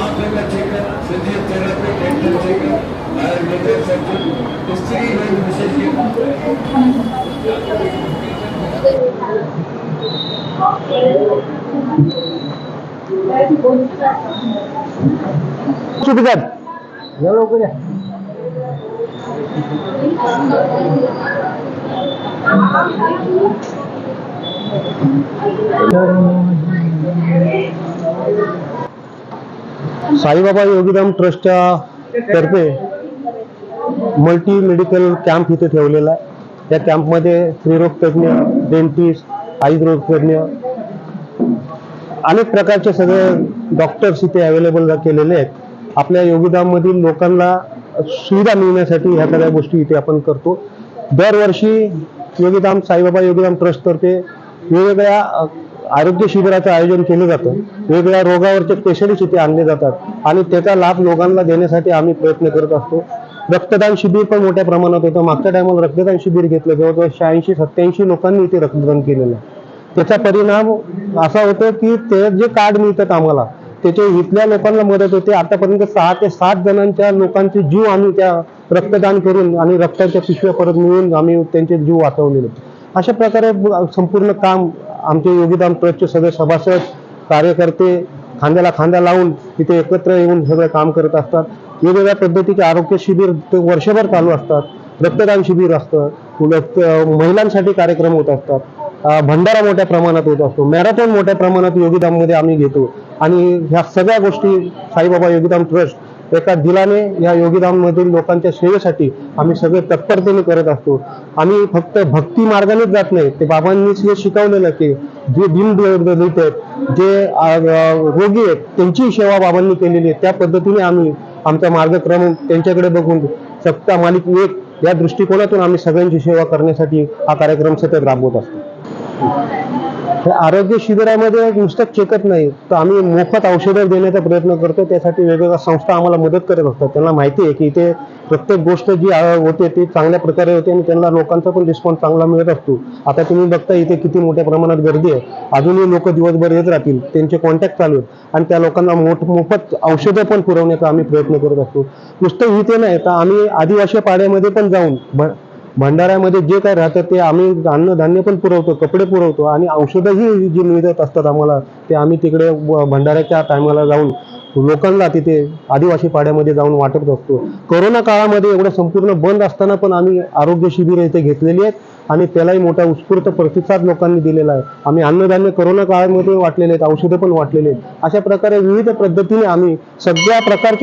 आपल्याला चेकअप सजीव therapy dental checkup ayurvedic surgeon स्त्री रोग विशेषज्ञ चुकीचं एवढं लवकर या. साईबाबा योगीधाम ट्रस्टच्या तर्फे मल्टी मेडिकल कॅम्प इथे ठेवलेला आहे. त्या कॅम्पमध्ये स्त्रीरोग तज्ज्ञ डेंटिस्ट आईज रोग तज्ज्ञ अनेक प्रकारचे सगळे डॉक्टर्स इथे अवेलेबल केलेले आहेत. आपल्या योगीधाममधील लोकांना सुविधा मिळण्यासाठी ह्या सगळ्या गोष्टी इथे आपण करतो. दरवर्षी योगीधाम साईबाबा योगीधाम ट्रस्टतर्फे वेगवेगळ्या आरोग्य शिबिराचं आयोजन केलं जातं. वेगवेगळ्या रोगावरचे पेशंट इथे आणले जातात. आणि त्याचा लाभ लोकांना देण्यासाठी आम्ही प्रयत्न करत असतो. रक्तदान शिबिर पण मोठ्या प्रमाणात होतं. मागच्या टायमाला रक्तदान शिबिर घेतलं. जवळजवळ शहाऐंशी सत्याऐंशी लोकांनी इथे रक्तदान केलेलं आहे. त्याचा परिणाम असा होतो की ते जे कार्ड मिळतात आम्हाला त्याचे इथल्या लोकांना मदत होते. आतापर्यंत सहा ते सात जणांच्या लोकांचे जीव आम्ही त्या रक्तदान करून आणि रक्ताच्या पिशव्या परत मिळून आम्ही त्यांचे जीव वाचवलेले अशा प्रकारे संपूर्ण काम आमचे योगीदान ट्रस्टचे सगळे सभासद कार्यकर्ते खांद्याला खांदा लावून तिथे एकत्र येऊन सगळं काम करत असतात. वेगवेगळ्या पद्धतीचे आरोग्य शिबिर ते वर्षभर चालू असतात. रक्तदान शिबिर असतं. महिलांसाठी कार्यक्रम होत असतात. भंडारा मोठ्या प्रमाणात होत असतो. मॅरेथॉन मोठ्या प्रमाणात योगीधाममध्ये आम्ही घेतो. आणि ह्या सगळ्या गोष्टी साईबाबा योगीधाम ट्रस्ट एका दिलाने या योगीधाममधील लोकांच्या सेवेसाठी आम्ही सगळे तत्परतेने करत असतो. आम्ही फक्त भक्ती मार्गानेच जात नाही. ते बाबांनीच हे शिकवलेलं की जे बिनदलित आहेत जे रोगी आहेत त्यांची सेवा बाबांनी केलेली आहे. त्या पद्धतीने आम्ही आमचा मार्गक्रम त्यांच्याकडे बघून सत्ता मालिक एक या दृष्टिकोनातून आम्ही सगळ्यांची सेवा करण्यासाठी हा कार्यक्रम सतत राबवत असतो. हे आरोग्य शिबिरामध्ये नुसतं चेकत नाही तर आम्ही मोफत औषधं देण्याचा प्रयत्न करतो. त्यासाठी वेगवेगळ्या संस्था आम्हाला मदत करत असतात. त्यांना माहिती आहे की इथे प्रत्येक गोष्ट जी होते ती चांगल्या प्रकारे होते आणि त्यांना लोकांचा पण रिस्पॉन्स चांगला मिळत असतो. आता तुम्ही बघता इथे किती मोठ्या प्रमाणात गर्दी आहे. अजूनही लोक दिवसभर येत राहतील. त्यांचे कॉन्टॅक्ट चालू आहेत. आणि त्या लोकांना मोठ मोफत औषधं पण पुरवण्याचा आम्ही प्रयत्न करत असतो. नुसतं इथे नाही तर आम्ही आदिवासी पाड्यामध्ये पण जाऊन भंडाऱ्यामध्ये जे काय राहतं ते आम्ही अन्नधान्य पण पुरवतो कपडे पुरवतो आणि औषधंही जी मिळत असतात आम्हाला ते आम्ही तिकडे भंडाऱ्याच्या टायमाला जाऊन लोकांना तिथे आदिवासी पाड्यामध्ये जाऊन वाटत असतो. कोरोना काळामध्ये एवढं संपूर्ण बंद असताना पण आम्ही आरोग्य शिबिरं इथे घेतलेली आहेत आणि त्यालाही मोठा उत्स्फूर्त प्रतिसाद लोकांनी दिलेला आहे. आम्ही अन्नधान्य कोरोना काळामध्ये वाटलेले आहेत औषधं पण वाटलेले आहेत. अशा प्रकारे विविध पद्धतीने आम्ही सगळ्या प्रकारचे